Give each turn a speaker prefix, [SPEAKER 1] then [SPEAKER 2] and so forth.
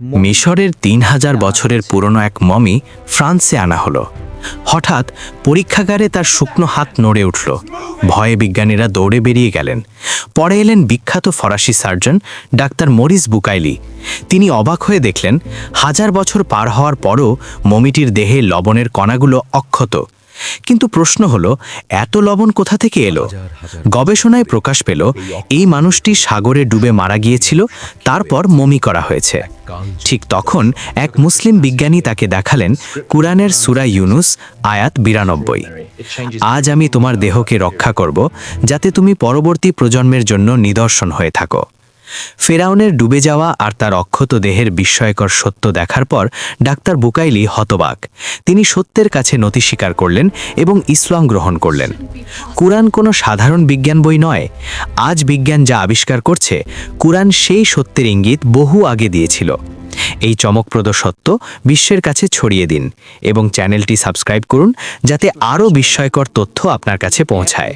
[SPEAKER 1] মিশরের তিন হাজার বছরের পুরনো এক মমি ফ্রান্সে আনা হলো। হঠাৎ পরীক্ষাগারে তার শুকনো হাত নড়ে উঠল। ভয়ে বিজ্ঞানীরা দৌড়ে বেরিয়ে গেলেন। পরে এলেন বিখ্যাত ফরাসি সার্জন ডাক্তার মরিস বুকাইলি। তিনি অবাক হয়ে দেখলেন, হাজার বছর পার হওয়ার পরও মমিটির দেহে লবণের কণাগুলো অক্ষত। কিন্তু প্রশ্ন হলো, এত লবণ কোথা থেকে এলো? গবেষণায় প্রকাশ পেল, এই মানুষটি সাগরে ডুবে মারা গিয়েছিল, তারপর মমি করা হয়েছে। ঠিক তখন এক মুসলিম বিজ্ঞানী তাকে দেখালেন কুরআনের সুরা ইউনুস, আয়াত বিরানব্বই। আজ আমি তোমার দেহকে রক্ষা করব, যাতে তুমি পরবর্তী প্রজন্মের জন্য নিদর্শন হয়ে থাকো। ফেরাউনের ডুবে যাওয়া আর তার অক্ষত দেহের বিস্ময়কর সত্য দেখার পর ডাক্তার বুকাইলি হতবাক। তিনি সত্যের কাছে নতি স্বীকার করলেন এবং ইসলাম গ্রহণ করলেন। কুরআন কোনো সাধারণ বিজ্ঞান বই নয়। আজ বিজ্ঞান যা আবিষ্কার করছে, কুরআন সেই সত্যের ইঙ্গিত বহু আগে দিয়েছিল। এই চমকপ্রদ সত্য বিশ্বের কাছে ছড়িয়ে দিন এবং চ্যানেলটি সাবস্ক্রাইব করুন যাতে আরও বিস্ময়কর তথ্য আপনার কাছে পৌঁছায়।